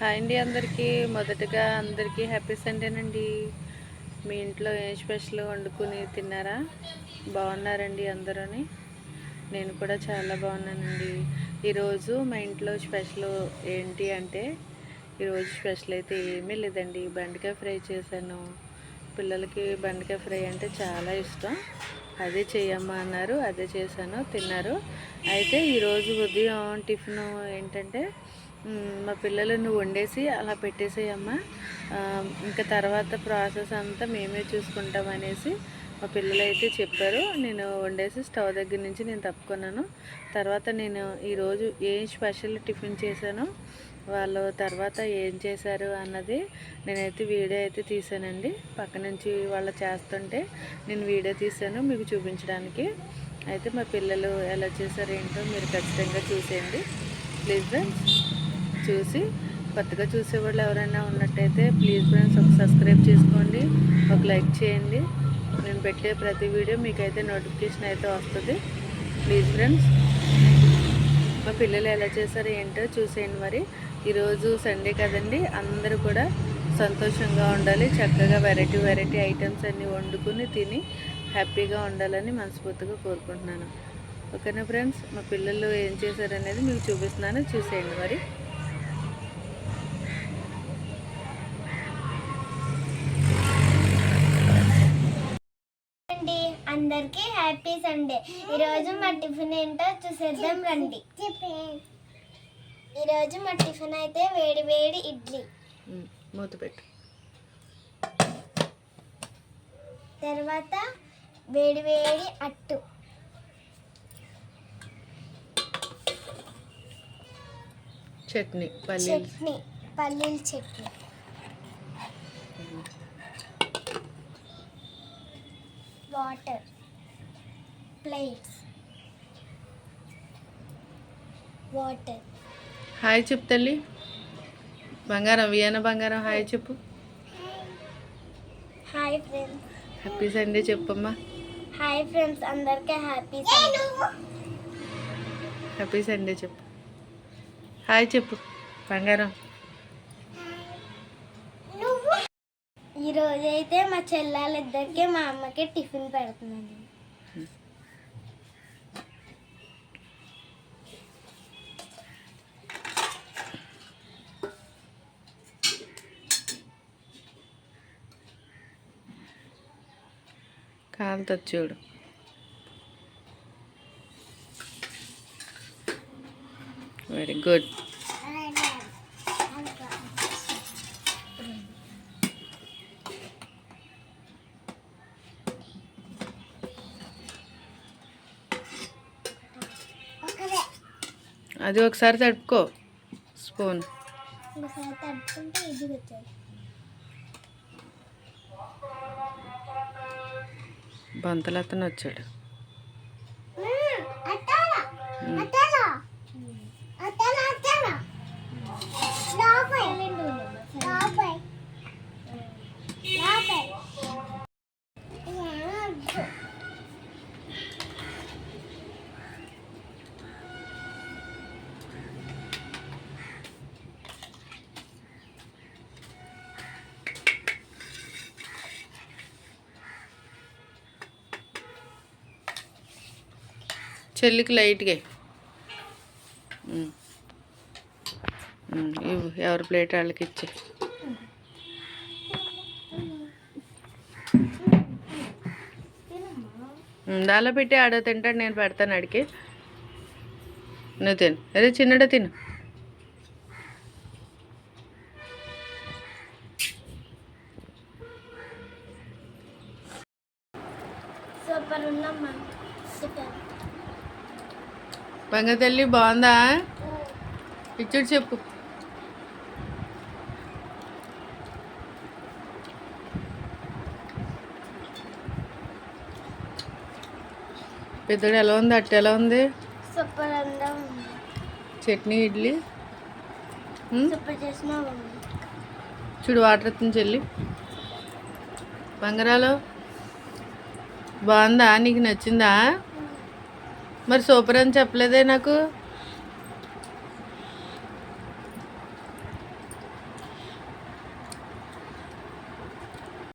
Hi అండి అందరికీ. మొదటగా అందరికీ హ్యాపీ సండేనండి. మీ ఇంట్లో ఏం స్పెషల్ వండుకుని తిన్నారా? బాగున్నారండి అందరూని? నేను కూడా చాలా బాగున్నానండి. ఈరోజు మా ఇంట్లో స్పెషల్ ఏంటి అంటే ఈరోజు స్పెషల్ అయితే ఏమీ లేదండి. బెండకాయ ఫ్రై చేశాను. పిల్లలకి బెండకాయ ఫ్రై అంటే చాలా ఇష్టం. అదే చేయమ్మా అన్నారు అదే చేశాను తిన్నారు. అయితే ఈరోజు ఉదయం టిఫిన్ ఏంటంటే మా పిల్లలు నువ్వు వండేసి అలా పెట్టేసేయమ్మా. ఇంకా తర్వాత ప్రాసెస్ అంతా మేమే చూసుకుంటాం అనేసి మా పిల్లలు అయితే చెప్పారు. నేను వండేసి స్టవ్ దగ్గర నుంచి నేను తప్పుకున్నాను. తర్వాత నేను ఈరోజు ఏం స్పెషల్ టిఫిన్ చేశానో వాళ్ళు తర్వాత ఏం చేశారు అన్నది నేనైతే వీడియో అయితే తీసానండి పక్క నుంచి వాళ్ళు చేస్తుంటే నేను వీడియో తీసాను మీకు చూపించడానికి. అయితే మా పిల్లలు ఎలా చేశారు ఏంటో మీరు ఖచ్చితంగా చూసేయండి. Please friends. చూసి కొత్తగా చూసేవాళ్ళు ఎవరైనా ఉన్నట్టయితే ప్లీజ్ ఫ్రెండ్స్ ఒక సబ్స్క్రైబ్ చేసుకోండి ఒక లైక్ చేయండి. నేను పెట్టే ప్రతి వీడియో మీకైతే నోటిఫికేషన్ అయితే వస్తుంది. ప్లీజ్ ఫ్రెండ్స్ మా పిల్లలు ఎలా చేశారో ఏంటో చూసేయండి మరి. ఈరోజు సండే కదండి అందరూ కూడా సంతోషంగా ఉండాలి చక్కగా వెరైటీ వెరైటీ ఐటమ్స్ అన్నీ వండుకుని తిని హ్యాపీగా ఉండాలని మనస్ఫూర్తిగా కోరుకుంటున్నాను. ఓకేనా ఫ్రెండ్స్ మా పిల్లలు ఏం చేశారనేది మీకు చూపిస్తున్నాను చూసేయండి మరి అండి అందరికీ హ్యాపీ సండే. ఈరోజు మా టిఫిన్ ఏంటో చూసేద్దాం రండి. ఈరోజు మా టిఫిన్ అయితే వేడి వేడి ఇడ్లీ. మూత పెట్టు. తర్వాత వేడి వేడి అట్టు. చట్నీ పల్లీలు. చట్నీ పల్లీల chutney. Water. Plates water hi చెప్పు తల్లి. బంగారం వియన బంగారం హాయ్ చెప్పు. హాయ్ ఫ్రెండ్స్ హ్యాపీ సండే చెప్పమ్మా. హాయ్ ఫ్రెండ్స్ అందరికీ హ్యాపీ సండే హ్యాపీ సండే చెప్పు. హాయ్ చెప్పు. బంగారం. ఈ రోజు అయితే మా చెల్లెలిద్దరికి మా అమ్మకి టిఫిన్ పెడుతున్నాను. కాలుతుంది చూడు. వెరీ గుడ్ అది ఒకసారి తడుపుకో. స్పూన్ ఒకసారి తడుపుకుంటే ఇది వచ్చాయి బంతలతను వచ్చాడు చెల్లికి లైట్గా. ఇవ్వు ఎవరి ప్లేట్ వాళ్ళకి ఇచ్చే. దాలో పెట్టి ఆడ తింటాడు నేను పెడతాను అడికి నువ్వు తిను. అదే చిన్నడ తిను. సూపర్ ఉందమ్మా. సూపర్ బంగ తల్లి బాగుందా? ఇచ్చుడు చెప్పు. పెద్దడు ఎలా ఉంది? అట్ట ఎలా ఉంది? చట్నీ ఇడ్లీ? చూడు వాటర్ ఎత్తుంది చెల్లి. బంగారాలు? బాగుందా? నీకు నచ్చిందా? మరి సూపర్ అని చెప్పలేదే నాకు.